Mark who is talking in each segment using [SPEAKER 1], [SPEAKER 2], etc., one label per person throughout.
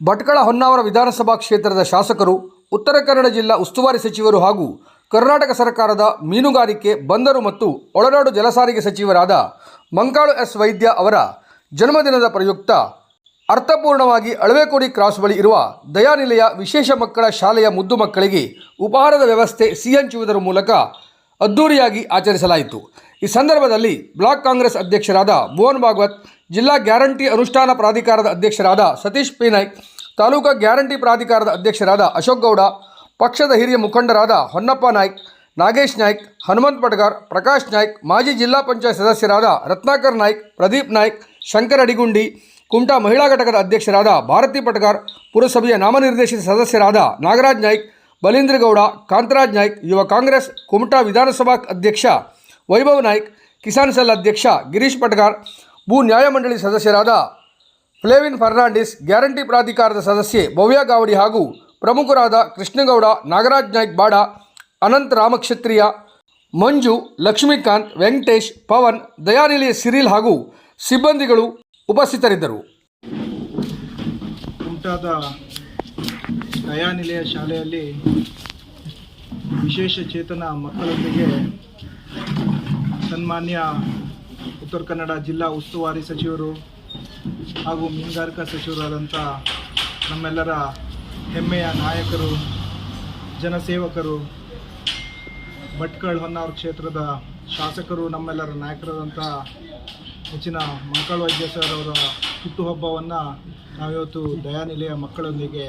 [SPEAKER 1] ಭಟ್ಕಳ ಹೊನ್ನಾವರ ವಿಧಾನಸಭಾ ಕ್ಷೇತ್ರದ ಶಾಸಕರು, ಉತ್ತರ ಕನ್ನಡ ಜಿಲ್ಲಾ ಉಸ್ತುವಾರಿ ಸಚಿವರು ಹಾಗೂ ಕರ್ನಾಟಕ ಸರ್ಕಾರದ ಮೀನುಗಾರಿಕೆ, ಬಂದರು ಮತ್ತು ಒಳನಾಡು ಜಲಸಾರಿಗೆ ಸಚಿವರಾದ ಮಂಕಾಳು ಎಸ್ ವೈದ್ಯ ಅವರ ಜನ್ಮದಿನದ ಪ್ರಯುಕ್ತ ಅರ್ಥಪೂರ್ಣವಾಗಿ ಅಳವೆಕೋಡಿ ಕ್ರಾಸ್ ಬಳಿ ಇರುವ ದಯಾನಿಲಯ ವಿಶೇಷ ಮಕ್ಕಳ ಶಾಲೆಯ ಮುದ್ದು ಮಕ್ಕಳಿಗೆ ಉಪಹಾರದ ವ್ಯವಸ್ಥೆ ಸಿಹಂಚುವುದರ ಮೂಲಕ ಅದ್ದೂರಿಯಾಗಿ ಆಚರಿಸಲಾಯಿತು. ಈ ಸಂದರ್ಭದಲ್ಲಿ ಬ್ಲಾಕ್ ಕಾಂಗ್ರೆಸ್ ಅಧ್ಯಕ್ಷರಾದ ಭುವನ್ ಭಾಗವತ್, ಜಿಲ್ಲಾ ಗ್ಯಾರಂಟಿ ಅನುಷ್ಠಾನ ಪ್ರಾಧಿಕಾರದ ಅಧ್ಯಕ್ಷರಾದ ಸತೀಶ್ ಪಿ. ನಾಯ್ಕ್, ತಾಲೂಕಾ ಗ್ಯಾರಂಟಿ ಪ್ರಾಧಿಕಾರದ ಅಧ್ಯಕ್ಷರಾದ ಅಶೋಕ್ ಗೌಡ, ಪಕ್ಷದ ಹಿರಿಯ ಮುಖಂಡರಾದ ಹೊನ್ನಪ್ಪ ನಾಯ್ಕ್, ನಾಗೇಶ್ ನಾಯ್ಕ್, ಹನುಮಂತ್ ಪಟ್ಗಾರ್, ಪ್ರಕಾಶ್ ನಾಯ್ಕ್, ಮಾಜಿ ಜಿಲ್ಲಾ ಪಂಚಾಯತ್ ಸದಸ್ಯರಾದ ರತ್ನಾಕರ್ ನಾಯ್ಕ್, ಪ್ರದೀಪ್ ನಾಯ್ಕ್, ಶಂಕರ್ ಅಡಿಗುಂಡಿ, ಕುಮಟಾ ಮಹಿಳಾ ಘಟಕದ ಅಧ್ಯಕ್ಷರಾದ ಭಾರತಿ ಪಟ್ಗಾರ್, ಪುರಸಭೆಯ ನಾಮನಿರ್ದೇಶಿತ ಸದಸ್ಯರಾದ ನಾಗರಾಜ್ ನಾಯ್ಕ್ ಬಲೀಂದ್ರಗೌಡ ಕಾಂತರಾಜ್ ನಾಯ್ಕ್, ಯುವ ಕಾಂಗ್ರೆಸ್, ಕುಮಟಾ ವಿಧಾನಸಭಾ ಅಧ್ಯಕ್ಷ ವೈಭವ್ ನಾಯ್ಕ್, ಕಿಸಾನ್ ಸೆಲ್ ಅಧ್ಯಕ್ಷ ಗಿರೀಶ್ ಪಟ್ಗಾರ್, ಭೂ ನ್ಯಾಯಮಂಡಳಿ ಸದಸ್ಯರಾದ ಫ್ಲೇವಿನ್ ಫರ್ನಾಂಡಿಸ್, ಗ್ಯಾರಂಟಿ ಪ್ರಾಧಿಕಾರದ ಸದಸ್ಯೆ ಭವ್ಯ ಗಾವಡಿ ಹಾಗೂ ಪ್ರಮುಖರಾದ ಕೃಷ್ಣಗೌಡ, ನಾಗರಾಜ್ ನಾಯ್ಕ್ ಬಾಡ, ಅನಂತ್ ರಾಮಕ್ಷತ್ರಿಯ, ಮಂಜು, ಲಕ್ಷ್ಮೀಕಾಂತ್, ವೆಂಕಟೇಶ್, ಪವನ್ ದಯಾನಿಲಯ ಸಿರಿಲ್ ಹಾಗೂ ಸಿಬ್ಬಂದಿಗಳು ಉಪಸ್ಥಿತರಿದ್ದರು.
[SPEAKER 2] ಉಂಟಾದ ದಯಾನಿಲಯ ಶಾಲೆಯಲ್ಲಿ ವಿಶೇಷ ಚೇತನ ಮಕ್ಕಳೊಂದಿಗೆ ಸನ್ಮಾನ್ಯ ಉತ್ತರ ಕನ್ನಡ ಜಿಲ್ಲಾ ಉಸ್ತುವಾರಿ ಸಚಿವರು ಹಾಗೂ ಮೀನುಗಾರಿಕಾ ಸಚಿವರಾದಂಥ ನಮ್ಮೆಲ್ಲರ ಹೆಮ್ಮೆಯ ನಾಯಕರು, ಜನಸೇವಕರು, ಭಟ್ಕಳ್ ಹೊನ್ನಾವರ ಕ್ಷೇತ್ರದ ಶಾಸಕರು, ನಮ್ಮೆಲ್ಲರ ನಾಯಕರಾದಂಥ ಹೆಚ್ಚಿನ ಮಂಕಳ ವೈದ್ಯ ಸರ್ ಅವರ ಹುಟ್ಟುಹಬ್ಬವನ್ನು ನಾವಿವತ್ತು ದಯಾನಿಲಯ ಮಕ್ಕಳೊಂದಿಗೆ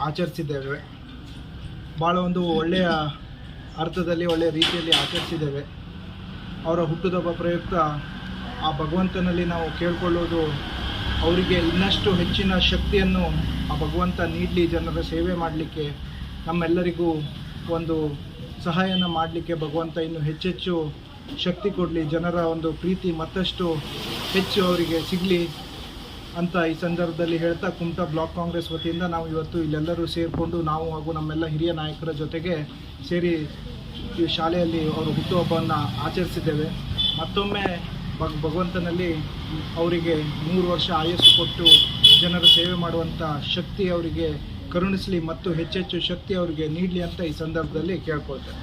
[SPEAKER 2] ಆಚರಿಸಿದ್ದೇವೆ. ಭಾಳ ಒಂದು ಒಳ್ಳೆಯ ಅರ್ಥದಲ್ಲಿ, ಒಳ್ಳೆಯ ರೀತಿಯಲ್ಲಿ ಆಚರಿಸಿದ್ದೇವೆ. ಅವರ ಹುಟ್ಟುದಬ್ಬ ಪ್ರಯುಕ್ತ ಆ ಭಗವಂತನಲ್ಲಿ ನಾವು ಕೇಳ್ಕೊಳ್ಳೋದು ಅವರಿಗೆ ಇನ್ನಷ್ಟು ಹೆಚ್ಚಿನ ಶಕ್ತಿಯನ್ನು ಆ ಭಗವಂತ ನೀಡಲಿ, ಜನರ ಸೇವೆ ಮಾಡಲಿಕ್ಕೆ ನಮ್ಮೆಲ್ಲರಿಗೂ ಒಂದು ಸಹಾಯನ ಮಾಡಲಿಕ್ಕೆ ಭಗವಂತ ಇನ್ನು ಹೆಚ್ಚೆಚ್ಚು ಶಕ್ತಿ ಕೊಡಲಿ, ಜನರ ಒಂದು ಪ್ರೀತಿ ಮತ್ತಷ್ಟು ಹೆಚ್ಚು ಅವರಿಗೆ ಸಿಗಲಿ ಅಂತ ಈ ಸಂದರ್ಭದಲ್ಲಿ ಹೇಳ್ತಾ ಕುಮಟಾ ಬ್ಲಾಕ್ ಕಾಂಗ್ರೆಸ್ ವತಿಯಿಂದ ನಾವು ಇವತ್ತು ಇಲ್ಲೆಲ್ಲರೂ ಸೇರಿಕೊಂಡು ನಾವು ಹಾಗೂ ನಮ್ಮೆಲ್ಲ ಹಿರಿಯ ನಾಯಕರ ಜೊತೆಗೆ ಸೇರಿ ಈ ಶಾಲೆಯಲ್ಲಿ ಅವರು ಹುಟ್ಟುಹಬ್ಬವನ್ನು ಆಚರಿಸಿದ್ದೇವೆ. ಮತ್ತೊಮ್ಮೆ ಭಗ್, ಭಗವಂತನಲ್ಲಿ ಅವರಿಗೆ ಮೂರು ವರ್ಷ ಆಯಸ್ಸು ಕೊಟ್ಟು ಜನರ ಸೇವೆ ಮಾಡುವಂಥ ಶಕ್ತಿ ಅವರಿಗೆ ಕರುಣಿಸಲಿ ಮತ್ತು ಹೆಚ್ಚೆಚ್ಚು ಶಕ್ತಿ ಅವರಿಗೆ ನೀಡಲಿ ಅಂತ ಈ ಸಂದರ್ಭದಲ್ಲಿ ಕೇಳ್ಕೊಳ್ತೇನೆ.